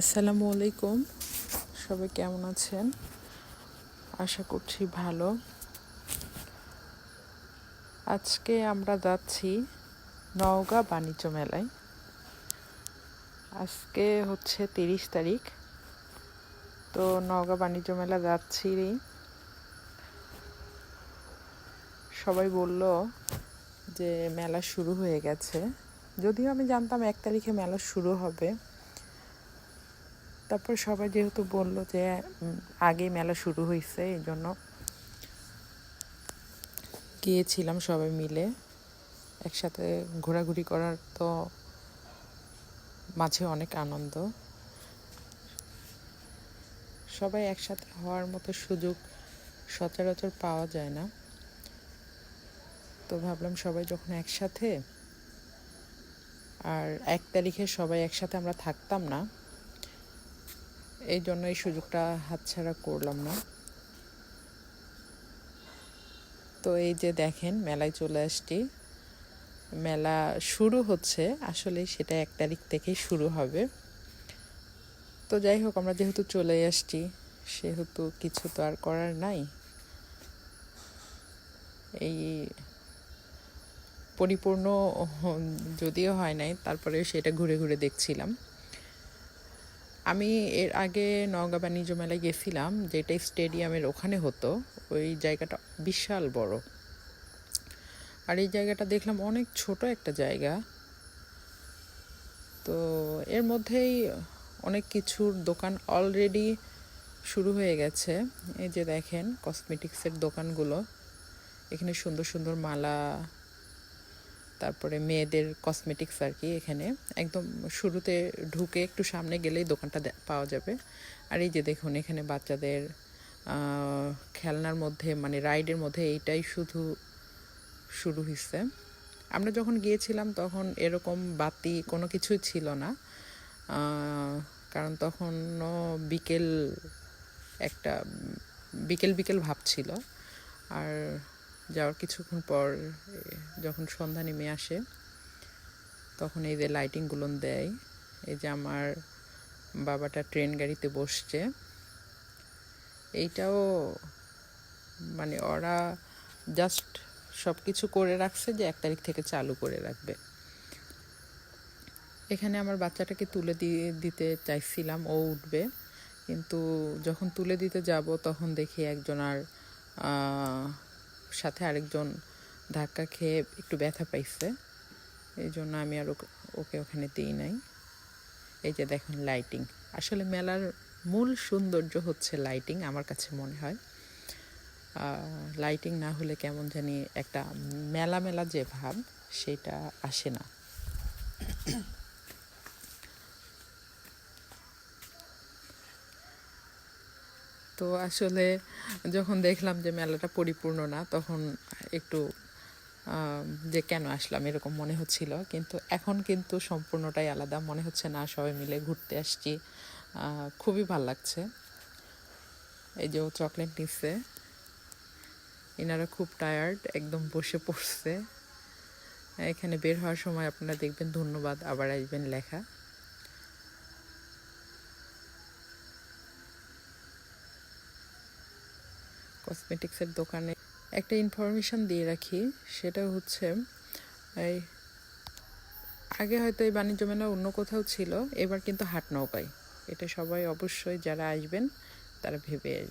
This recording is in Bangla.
আসসালামু আলাইকুম। সবাই কেমন আছেন? আশা করছি ভালো। আজকে আমরা যাচ্ছি নওগাঁ বাণিজ্য মেলায়। আজকে হচ্ছে তিরিশ তারিখ। তো নওগাঁ বাণিজ্য মেলা যাচ্ছি সবাই বলল যে মেলা শুরু হয়ে গেছে। যদিও আমি জানতাম এক তারিখে মেলা শুরু হবে। তারপর সবাই যেহেতু বলল যে আগে মেলা শুরু হয়েছে এই জন্য গিয়েছিলাম সবাই মিলে। একসাথে ঘোরাঘুরি করার তো মাঝে অনেক আনন্দ। সবাই একসাথে হওয়ার মতো সুযোগ সচরাচর পাওয়া যায় না। তো ভাবলাম সবাই যখন একসাথে, আর এক তারিখে সবাই একসাথে আমরা থাকতাম না এই জন্য এই সুযোগটা হাতছাড়া করলাম না। তো এই যে দেখেন, মেলায় চলে আসছি। মেলা শুরু হচ্ছে, আসলে সেটা এক তারিখ থেকেই শুরু হবে। তো যাই হোক, আমরা যেহেতু চলে আসছি, সেহেতু কিছু তো আর করার নাই। এই পরিপূর্ণ, যদিও হয় নাই তারপরে সেটা ঘুরে ঘুরে দেখছিলাম। আমি এর আগে নওগাঁ বাণিজ্য মেলায় গেছিলাম যেটা স্টেডিয়ামের ওখানে হতো। ওই জায়গাটা বিশাল বড়। আর এই জায়গাটা দেখলাম অনেক ছোট একটা জায়গা। তো এর মধ্যেই অনেক কিছুর দোকান অলরেডি শুরু হয়ে গেছে। এই যে দেখেন কসমেটিক্সের দোকানগুলো। এখানে সুন্দর সুন্দর মালা তারপরে মেয়েদের কসমেটিক্স আর কি এখানে। একদম শুরুতে ঢুকে একটু সামনে গেলেই দোকানটা পাওয়া যাবে। আর এই যে দেখুন, এখানে বাচ্চাদের খেলনার মধ্যে মানে রাইডের মধ্যে এইটাই শুধু শুরু হয়েছে আমরা যখন গিয়েছিলাম তখন এরকম বাতি কোনো কিছুই ছিল না। কারণ তখনও বিকেল একটা, বিকেল বিকেল ভাব ছিল। আর যাওয়ার কিছুক্ষণ পর যখন সন্ধ্যা নেমে আসে, তখন এই যে লাইটিংগুলো দেয়, এই যে আমার বাবাটা ট্রেন গাড়িতে বসছে, এইটাও মানে ওরা জাস্ট সব কিছু করে রাখছে যে এক তারিখ থেকে চালু করে রাখবে। এখানে আমার বাচ্চাটাকে তুলে দিয়ে দিতে চাইছিলাম, ও উঠবে, কিন্তু যখন তুলে দিতে যাব, তখন দেখি একজন আর সাথে আরেকজন ধাক্কা খেয়ে একটু ব্যথা পাইছে। এই জন্য আমি আর ওকে- ওখানে দিই নাই। এই যে দেখুন লাইটিং আসলে মেলার মূল সৌন্দর্য হচ্ছে লাইটিং আমার কাছে মনে হয়। লাইটিং না হলে কেমন জানি একটা মেলা মেলা যে ভাব, সেটা আসে না। তো আসলে যখন দেখলাম যে মেলাটা পরিপূর্ণ না, তখন একটু যে কেন আসলাম এরকম মনে হচ্ছিল। কিন্তু এখন কিন্তু সম্পূর্ণটাই আলাদা। মনে হচ্ছে না, সবাই মিলে ঘুরতে আসছি। খুবই ভালো লাগছে। এই যে ও চকলেট নিচ্ছে। এনারা খুব টায়ার্ড একদম বসে পড়ছে। এখানে বের হওয়ার সময় আপনারা দেখবেন ধন্যবাদ, আবার আসবেন লেখা। কসমেটিক্সের দোকানে। একটা ইনফরমেশান দিয়ে রাখি, সেটা হচ্ছে, এই, আগে হয়তো এই বাণিজ্য মেলা অন্য কোথাও ছিল, এবার কিন্তু হাট নৌকায়। এটা সবাই অবশ্যই যারা আসবেন, তারা ভেবে